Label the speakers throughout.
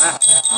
Speaker 1: Ah.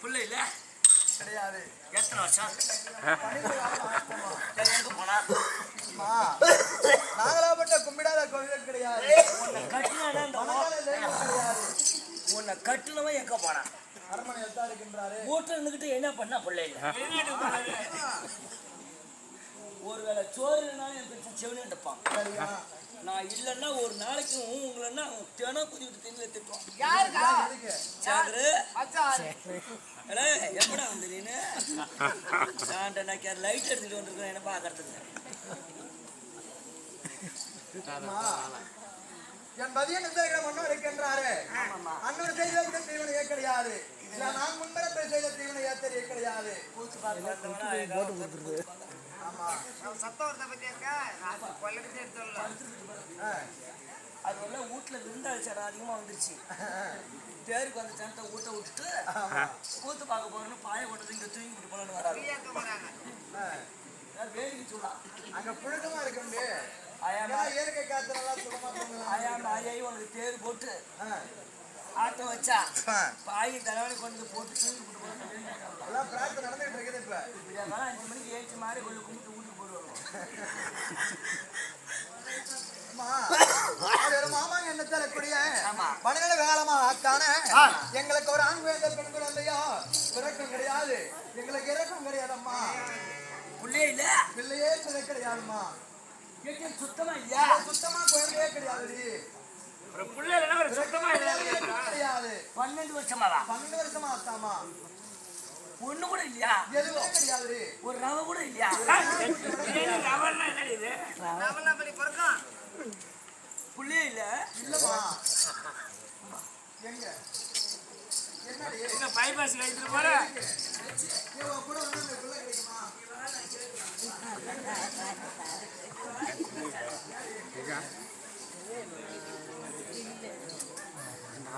Speaker 1: புள்ள இல்ல
Speaker 2: கிடையாது
Speaker 1: எத்தனை வருஷம் எங்க போனா
Speaker 2: அம்மா, கும்பிடாத கிடையாது
Speaker 1: உன்னை உன்னை கட்டினவன் எங்க போனான்? வீட்டுல இருந்துகிட்டு என்ன பண்ண பிள்ளை இல்ல ஒருவேளை சோறு இல்லைனாலும் என் பிரச்சனை செவனே எடுப்பான் நான் இல்லைன்னா ஒரு நாளைக்கு உங்களன்னா தினம் குதி விட்டு தின்னு திட்டுவான். எப்படா வந்து நான் லைட் எடுத்துட்டு வந்திருக்கேன் என்ன பாக்குறதுக்கு
Speaker 2: என் மதியம் நிர்ணயிக்கிற மன்னோ இருக்கின்றாரு. அன்னொரு செய்த தீவனையே கிடையாது இல்ல நான் முன்பரத்தை செய்த தீவனை ஏத்தறியே கிடையாது ஆமா. ஆ,
Speaker 1: அது உள்ள வீட்டுல விருந்தாள் சார் அதிகமா வந்துருச்சு. பேருக்கு வந்து சனத்தை ஊட்ட விட்டுட்டு கூத்து பார்க்க போறோம்னு பாய போட்டது இங்க தூங்கி விட்டு போலான்னு வராது
Speaker 2: ஆ.
Speaker 1: வேடிக்கை சொல்லலாம்
Speaker 2: அங்க புழுக்கமா இருக்கு
Speaker 1: ஆயாமா
Speaker 2: ஏன்னா இயற்கை
Speaker 1: உனக்கு தேர் போட்டு. ஆட்டம் வச்சா. பாய் தலைவலி கொண்டு போட்டு
Speaker 2: எல்லாம் பிரார்த்தனை நடந்துட்டு இருக்குது இப்ப.
Speaker 1: அஞ்சு மணிக்கு ஏழுச்சு மாறி கொண்டு கும்பிட்டு வீட்டுக்கு போடுவாங்க.
Speaker 2: ஒரு மாமாங்க என்ன தரக்கூடிய
Speaker 1: ஆமா.
Speaker 2: பணிகளை காலமா ஆக்கான எங்களுக்கு ஒரு ஆண் வேந்தர் பெண் குழந்தையா பிறக்கம் கிடையாது. எங்களுக்கு இறக்கம் கிடையாதம்மா.
Speaker 1: புள்ளையே இல்ல.
Speaker 2: பிள்ளையே
Speaker 1: சுத்தமா இல்லையா?
Speaker 2: சுத்தமா குழந்தையே கிடையாது
Speaker 1: பன்னெண்டு வருஷமாவா?
Speaker 2: பன்னெண்டு வருஷமா ஆத்தாமா
Speaker 1: ஒண்ணு கூட இல்லையா?
Speaker 2: எதுவுமே கிடையாது.
Speaker 1: ஒரு ரவை கூட இல்லையா? புள்ளையே இல்ல.
Speaker 2: இல்லம்மா. எங்க? என்னடி?
Speaker 3: என்ன பைபாஸ் எடுத்துட்டு போற?
Speaker 2: கூட பிள்ளை கிடைக்குமா?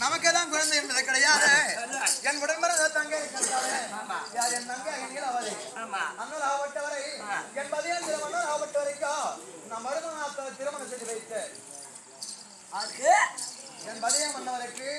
Speaker 2: நமக்கெல்லாம் குழந்தை என்பது கிடையாது. என் உடம்புற தங்கை இருக்கின்றாளே யார் என் தங்கை அகில் அவளை?
Speaker 1: ஆமா
Speaker 2: அண்ணல் ஆகப்பட்டவரை என் பதினேழு திருமணம் ஆகப்பட்ட வரைக்கும் நான் மருமகன் திருமணம் செய்து வைத்தேன்.
Speaker 1: அதுக்கு
Speaker 2: என் பதயம் வந்தவருக்கு